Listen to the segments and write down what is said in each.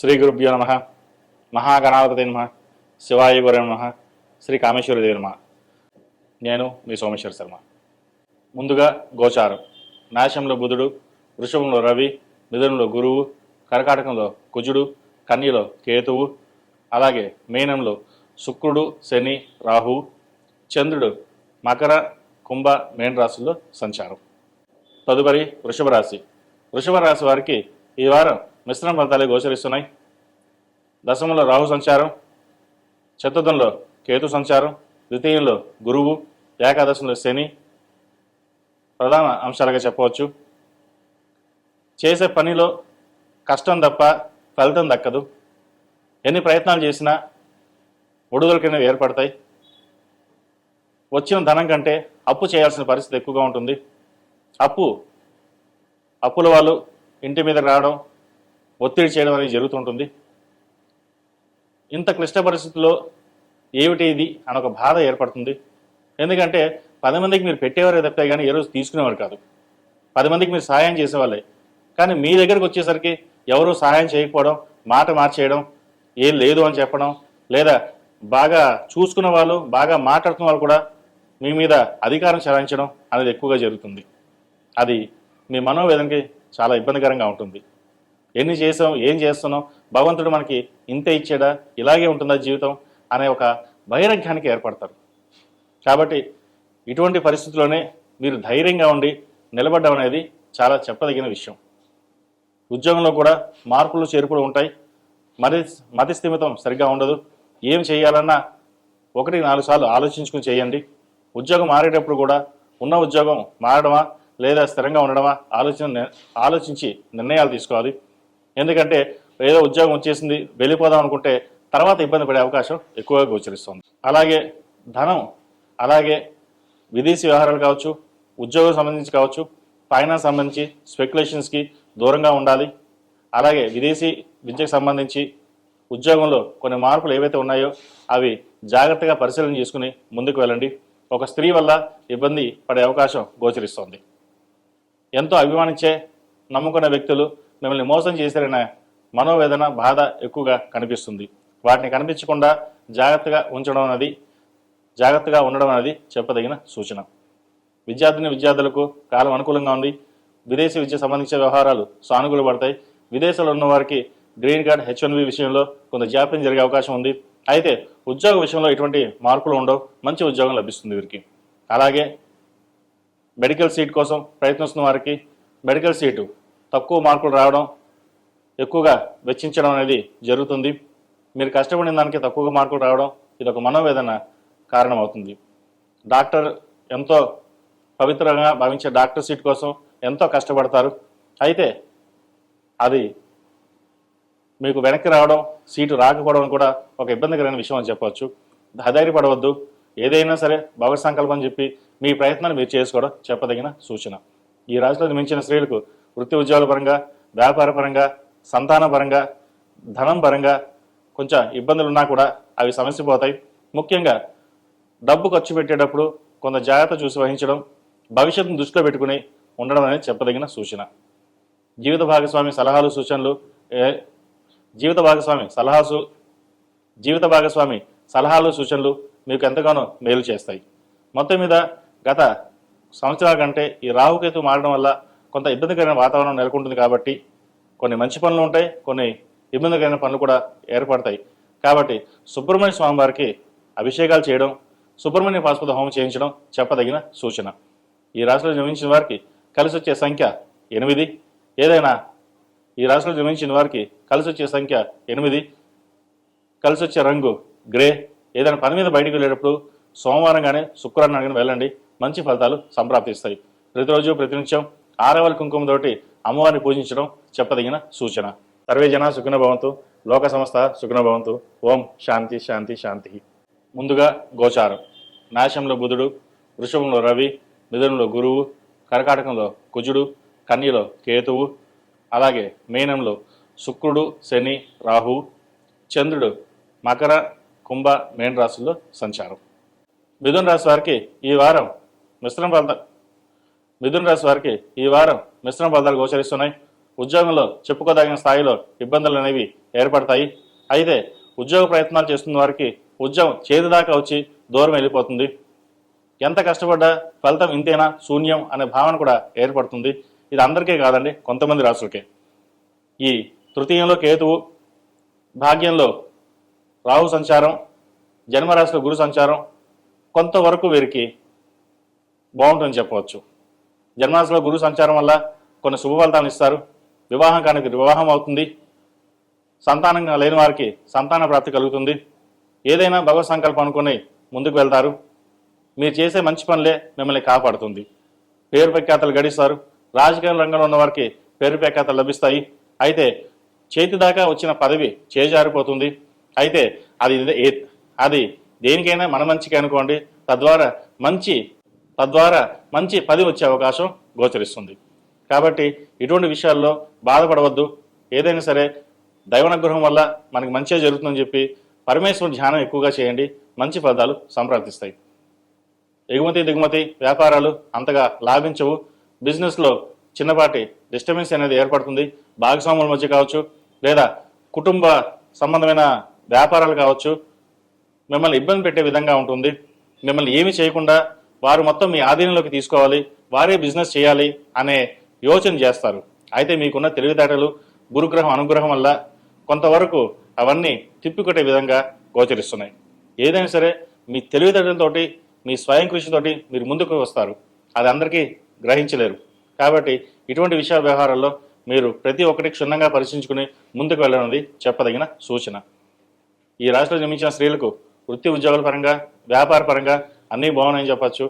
శ్రీ గురుభ్యో నమ. మహాగణాధిపతి నమ. శివాయ గురు నమ. శ్రీ కామేశ్వరదేవి నమ. నేను మీ సోమేశ్వర శర్మ. ముందుగా గోచారం. నాశంలో బుధుడు వృషభంలో రవి మిథునంలో గురువు కర్కాటకంలో కుజుడు కన్యలో కేతువు అలాగే మీనంలో శుక్రుడు శని రాహువు చంద్రుడు మకర కుంభ మేన రాశుల్లో సంచారం. తదుపరి వృషభ రాశి. వృషభ రాశి వారికి ఈ వారం మిశ్రమ ఫలితాలే గోచరిస్తున్నాయి. దశమంలో రాహు సంచారం చతుర్థంలో కేతు సంచారం ద్వితీయంలో గురువు ఏకాదశంలో శని ప్రధాన అంశాలుగా చెప్పవచ్చు. చేసే పనిలో కష్టం తప్ప ఫలితం దక్కదు. ఎన్ని ప్రయత్నాలు చేసినా ఒడుదల కింద ఏర్పడతాయి. వచ్చిన ధనం కంటే అప్పు చేయాల్సిన పరిస్థితి ఎక్కువగా ఉంటుంది. అప్పు అప్పుల వాళ్ళు ఇంటి మీద రావడం ఒత్తిడి చేయడం అనేది జరుగుతుంటుంది. ఇంత క్లిష్ట పరిస్థితుల్లో ఏమిటి ఇది అని ఒక బాధ ఏర్పడుతుంది. ఎందుకంటే పది మందికి మీరు పెట్టేవారే తప్పే కానీ ఏ రోజు తీసుకునేవారు కాదు. పది మందికి మీరు సహాయం చేసేవాళ్ళే. కానీ మీ దగ్గరకు వచ్చేసరికి ఎవరు సహాయం చేయకపోవడం మాట మార్చేయడం ఏం లేదు అని చెప్పడం లేదా బాగా చూసుకున్న వాళ్ళు బాగా మాట్లాడుతున్న వాళ్ళు కూడా మీ మీద అధికారం చెలాయించడం అనేది ఎక్కువగా జరుగుతుంది. అది మీ మనోవేదనకి చాలా ఇబ్బందికరంగా ఉంటుంది. ఎన్ని చేసాం ఏం చేస్తున్నాం భగవంతుడు మనకి ఇంతే ఇచ్చాడా ఇలాగే ఉంటుందా జీవితం అనే ఒక వైరాగ్యానికి ఏర్పడతారు. కాబట్టి ఇటువంటి పరిస్థితుల్లోనే మీరు ధైర్యంగా ఉండి నిలబడడం అనేది చాలా చెప్పదగిన విషయం. ఉద్యోగంలో కూడా మార్పులు చేర్పులు ఉంటాయి. మరి మతి స్థిమితం సరిగ్గా ఉండదు. ఏం చేయాలన్నా ఒకటి నాలుగు సార్లు ఆలోచించుకుని చేయండి. ఉద్యోగం మారేటప్పుడు కూడా ఉన్న ఉద్యోగం మారడమా లేదా స్థిరంగా ఉండడమా ఆలోచన ఆలోచించి నిర్ణయాలు తీసుకోవాలి. ఎందుకంటే ఏదో ఉద్యోగం వచ్చేసింది వెళ్ళిపోదాం అనుకుంటే తర్వాత ఇబ్బంది పడే అవకాశం ఎక్కువగా గోచరిస్తుంది. అలాగే ధనం అలాగే విదేశీ వ్యవహారాలు కావచ్చు ఉద్యోగం సంబంధించి కావచ్చు ఫైనాన్స్ సంబంధించి స్పెక్యులేషన్స్కి దూరంగా ఉండాలి. అలాగే విదేశీ విద్యకు సంబంధించి ఉద్యోగంలో కొన్ని మార్పులు ఏవైతే ఉన్నాయో అవి జాగ్రత్తగా పరిశీలన చేసుకుని ముందుకు వెళ్ళండి. ఒక స్త్రీ వల్ల ఇబ్బంది పడే అవకాశం గోచరిస్తోంది. ఎంతో అభిమానించే నమ్ముకున్న వ్యక్తులు మిమ్మల్ని మోసం చేశారనే మనోవేదన బాధ ఎక్కువగా కనిపిస్తుంది. వాటిని కనిపించకుండా జాగ్రత్తగా ఉంచడం అనేది జాగ్రత్తగా ఉండడం అనేది చెప్పదగిన సూచన. విద్యార్థిని విద్యార్థులకు కాలం అనుకూలంగా ఉంది. విదేశీ విద్య సంబంధించిన వ్యవహారాలు సానుకూల పడతాయి. విదేశాల్లో ఉన్న వారికి green card H one B విషయంలో కొంత జాప్యం జరిగే అవకాశం ఉంది. అయితే ఉద్యోగ విషయంలో ఎటువంటి మార్పులు ఉండవు. మంచి ఉద్యోగం లభిస్తుంది వీరికి. అలాగే మెడికల్ సీట్ కోసం ప్రయత్నిస్తున్న వారికి మెడికల్ సీటు తక్కువ మార్కులు రావడం ఎక్కువగా వెచ్చించడం అనేది జరుగుతుంది. మీరు కష్టపడిన దానికి తక్కువగా మార్కులు రావడం ఇది ఒక మనోవేదన కారణమవుతుంది. డాక్టర్ ఎంతో పవిత్రంగా భావించే డాక్టర్ సీట్ కోసం ఎంతో కష్టపడతారు. అయితే అది మీకు వెనక్కి రావడం సీటు రాకపోవడం కూడా ఒక ఇబ్బందికరమైన విషయం అని చెప్పవచ్చు. ధైర్యపడవద్దు ఏదైనా సరే భగవత్ సంకల్పం చెప్పి మీ ప్రయత్నాన్ని మీరు చేసుకోవడం చెప్పదగిన సూచన. ఈ రాశిలో మించిన స్త్రీలకు వృత్తి ఉద్యోగాల పరంగా వ్యాపార పరంగా సంతాన పరంగా ధనం పరంగా కొంచెం ఇబ్బందులు ఉన్నా కూడా అవి సమస్య పోతాయి. ముఖ్యంగా డబ్బు ఖర్చు పెట్టేటప్పుడు కొంత జాగ్రత్త చూసి వహించడం భవిష్యత్తును దృష్టిలో పెట్టుకుని ఉండడం అనేది చెప్పదగిన సూచన. జీవిత భాగస్వామి సలహాలు సూచనలు జీవిత భాగస్వామి సలహా జీవిత భాగస్వామి సలహాలు సూచనలు మీకు ఎంతగానో మేలు చేస్తాయి. మొత్తం మీద గత సంవత్సరాల కంటే ఈ రాహుకేతు మారడం వల్ల కొంత ఇబ్బందికరమైన వాతావరణం నెలకొంటుంది కాబట్టి కొన్ని మంచి పనులు ఉంటాయి కొన్ని ఇబ్బందికరమైన పనులు కూడా ఏర్పడతాయి. కాబట్టి సుబ్రహ్మణ్య స్వామి వారికి అభిషేకాలు చేయడం సుబ్రహ్మణ్య పాశుపత హోమం చేయించడం చెప్పదగిన సూచన. ఈ రాశిలో జన్మించిన వారికి కలిసి వచ్చే సంఖ్య ఎనిమిది. ఏదైనా ఈ రాశిలో జన్మించిన వారికి కలిసి వచ్చే సంఖ్య ఎనిమిది. కలిసి వచ్చే రంగు గ్రే. ఏదైనా పని మీద బయటికి వెళ్ళేటప్పుడు సోమవారం కానీ శుక్రవారం కానీ వెళ్ళండి. మంచి ఫలితాలు సంప్రాప్తిస్తాయి. ప్రతిరోజు ప్రతినిత్యం ఆరవల్ కుంకుమతోటి అమ్మవారిని పూజించడం చెప్పదగిన సూచన. సర్వే జన సుఖిన భవంతు లోక సంస్థ సుఖిన భవంతు ఓం శాంతి శాంతి శాంతి. ముందుగా గోచారం. నాశంలో బుధుడు వృషభంలో రవి మిథునంలో గురువు కర్కాటకంలో కుజుడు కన్యలో కేతువు అలాగే మీనంలో శుక్రుడు శని రాహు చంద్రుడు మకర కుంభ మేన రాశుల్లో సంచారం. మిథున రాశి వారికి ఈ వారం మిశ్రమ ఫలిత మిథున రాశి వారికి ఈ వారం మిశ్రమ ఫలితాలు గోచరిస్తున్నాయి. ఉద్యోగంలో చెప్పుకోదగిన స్థాయిలో ఇబ్బందులు అనేవి ఏర్పడతాయి. అయితే ఉద్యోగ ప్రయత్నాలు చేస్తున్న వారికి ఉద్యోగం చేతి దాకా వచ్చి దూరం వెళ్ళిపోతుంది. ఎంత కష్టపడ్డా ఫలితం ఇంతేనా శూన్యం అనే భావన కూడా ఏర్పడుతుంది. ఇది అందరికీ కాదండి కొంతమంది రాసులకే ఈ తృతీయంలో కేతువు భాగ్యంలో రాహు సంచారం జన్మరాశిలో గురు సంచారం కొంతవరకు వీరికి బాగుంటుందని చెప్పవచ్చు. జన్మరాశిలో గురు సంచారం వల్ల కొన్ని శుభ ఫలితాలను ఇస్తారు. వివాహం కాని వివాహం అవుతుంది. సంతానం లేని వారికి సంతాన ప్రాప్తి కలుగుతుంది. ఏదైనా భగవత్ సంకల్పం అనుకుని ముందుకు వెళ్తారు. మీరు చేసే మంచి పనులే మిమ్మల్ని కాపాడుతుంది. పేరు ప్రఖ్యాతలు గడిస్తారు. రాజకీయ రంగంలో ఉన్న వారికి పేరు ప్రఖ్యాతలు లభిస్తాయి. అయితే చేతి దాకా వచ్చిన పదవి చేజారిపోతుంది. అయితే అది ఏ- అది దేనికైనా మన మంచికి అనుకోండి. తద్వారా మంచి తద్వారా మంచి పది వచ్చే అవకాశం గోచరిస్తుంది. కాబట్టి ఇటువంటి విషయాల్లో బాధపడవద్దు. ఏదైనా సరే దైవనుగ్రహం వల్ల మనకి మంచిగా జరుగుతుందని చెప్పి పరమేశ్వరుని ధ్యానం ఎక్కువగా చేయండి. మంచి ఫలితాలు సంప్రాప్తిస్తాయి. ఎగుమతి దిగుమతి వ్యాపారాలు అంతగా లాభించవు. బిజినెస్లో చిన్నపాటి డిస్టర్బెన్స్ అనేది ఏర్పడుతుంది. భాగస్వాముల మధ్య కావచ్చు లేదా కుటుంబ సంబంధమైన వ్యాపారాలు కావచ్చు. మిమ్మల్ని ఇబ్బంది పెట్టే విధంగా ఉంటుంది. మిమ్మల్ని ఏమి చేయకుండా వారు మొత్తం మీ ఆధీనంలోకి తీసుకోవాలి వారే బిజినెస్ చేయాలి అనే యోచన చేస్తారు. అయితే మీకున్న తెలివితేటలు గురుగ్రహం అనుగ్రహం వల్ల కొంతవరకు అవన్నీ తిప్పికొట్టే విధంగా గోచరిస్తున్నాయి. ఏదైనా సరే మీ తెలివితేటలతోటి మీ స్వయం కృషితోటి మీరు ముందుకు వస్తారు. అది అందరికీ గ్రహించలేరు. కాబట్టి ఇటువంటి విషయ వ్యవహారాల్లో మీరు ప్రతి ఒక్కటి క్షుణ్ణంగా పరిశీలించుకుని ముందుకు వెళ్ళనున్నది చెప్పదగిన సూచన. ఈ రాశిలో జన్మించిన స్త్రీలకు వృత్తి ఉద్యోగాల పరంగా వ్యాపార పరంగా అన్నీ బాగున్నాయని చెప్పచ్చు.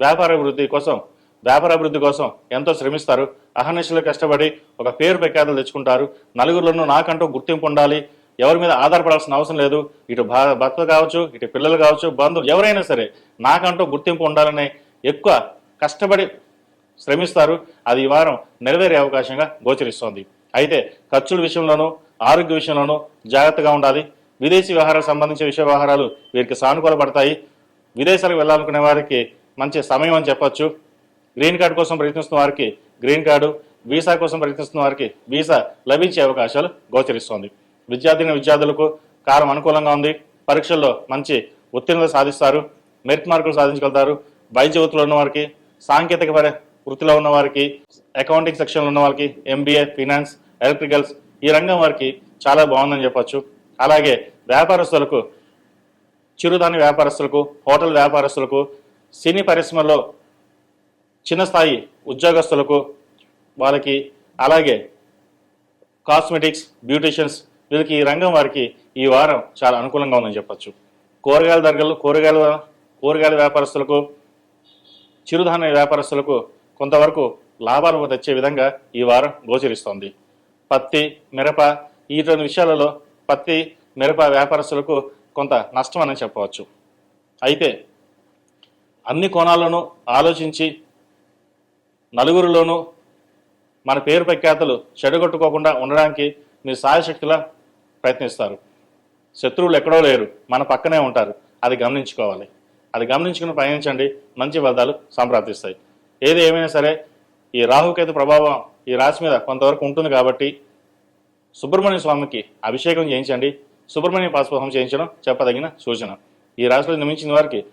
వ్యాపార అభివృద్ధి కోసం వ్యాపార అభివృద్ధి కోసం ఎంతో శ్రమిస్తారు. అహర్నిశలు కష్టపడి ఒక పేరు ప్రఖ్యాతలు తెచ్చుకుంటారు. నలుగురిలోనూ నాకంటూ గుర్తింపు ఉండాలి. ఎవరి మీద ఆధారపడాల్సిన అవసరం లేదు. ఇటు భా భర్త కావచ్చు ఇటు పిల్లలు కావచ్చు బంధువులు ఎవరైనా సరే నాకంటూ గుర్తింపు ఉండాలనే ఎక్కువ కష్టపడి శ్రమిస్తారు. అది ఈ వారం నెరవేరే అవకాశంగా గోచరిస్తోంది. అయితే ఖర్చుల విషయంలోనూ ఆరోగ్య విషయంలోనూ జాగ్రత్తగా ఉండాలి. విదేశీ వ్యవహారాలకు సంబంధించిన విషయ వ్యవహారాలు వీరికి సానుకూల పడతాయి. విదేశాలకు వెళ్ళాలనుకునే వారికి మంచి సమయం అని చెప్పొచ్చు. గ్రీన్ కార్డు కోసం ప్రయత్నిస్తున్న వారికి గ్రీన్ కార్డు వీసా కోసం ప్రయత్నిస్తున్న వారికి వీసా లభించే అవకాశాలు గోచరిస్తోంది. విద్యార్థిని విద్యార్థులకు కాలం అనుకూలంగా ఉంది. పరీక్షల్లో మంచి ఉత్తీర్ణత సాధిస్తారు. మెరిట్ మార్కులు సాధించగలుగుతారు. వైద్య వృత్తిలో ఉన్న వారికి సాంకేతిక వృత్తిలో ఉన్నవారికి అకౌంటింగ్ సెక్షన్లో ఉన్న వారికి ఎంబీఏ ఫినాన్స్ ఎలక్ట్రికల్స్ ఈ రంగం వారికి చాలా బాగుందని చెప్పొచ్చు. అలాగే వ్యాపారస్తులకు చిరుధాన్య వ్యాపారస్తులకు హోటల్ వ్యాపారస్తులకు సినీ పరిశ్రమలో చిన్న స్థాయి ఉద్యోగస్తులకు వాళ్ళకి అలాగే కాస్మెటిక్స్ బ్యూటీషియన్స్ వీళ్ళకి ఈ రంగం వారికి ఈ వారం చాలా అనుకూలంగా ఉందని చెప్పచ్చు. కూరగాయల ధరలు కూరగాయల కూరగాయల వ్యాపారస్తులకు చిరుధాన్య వ్యాపారస్తులకు కొంతవరకు లాభాలు తెచ్చే విధంగా ఈ వారం గోచరిస్తోంది. పత్తి మిరప ఈ రెండు విషయాలలో పత్తి మిరప వ్యాపారస్తులకు కొంత నష్టం అని చెప్పవచ్చు. అయితే అన్ని కోణాల్లోనూ ఆలోచించి నలుగురిలోనూ మన పేరు ప్రఖ్యాతలు చెడగొట్టుకోకుండా ఉండడానికి మీరు సాయశక్తిలా ప్రయత్నిస్తారు. శత్రువులు ఎక్కడో లేరు మన పక్కనే ఉంటారు. అది గమనించుకోవాలి. అది గమనించుకుని ప్రయాణించండి. మంచి ఫలితాలు సంప్రాప్తిస్తాయి. ఏది ఏమైనా సరే ఈ రాహుకేతు ప్రభావం ఈ రాశి మీద కొంతవరకు ఉంటుంది కాబట్టి సుబ్రహ్మణ్య స్వామికి అభిషేకం చేయించండి. సుబ్రహ్మణ్య పాస్పోహం చేయించడం చెప్పదగిన సూచన. ఈ రాశిలో నిర్మించిన వారికి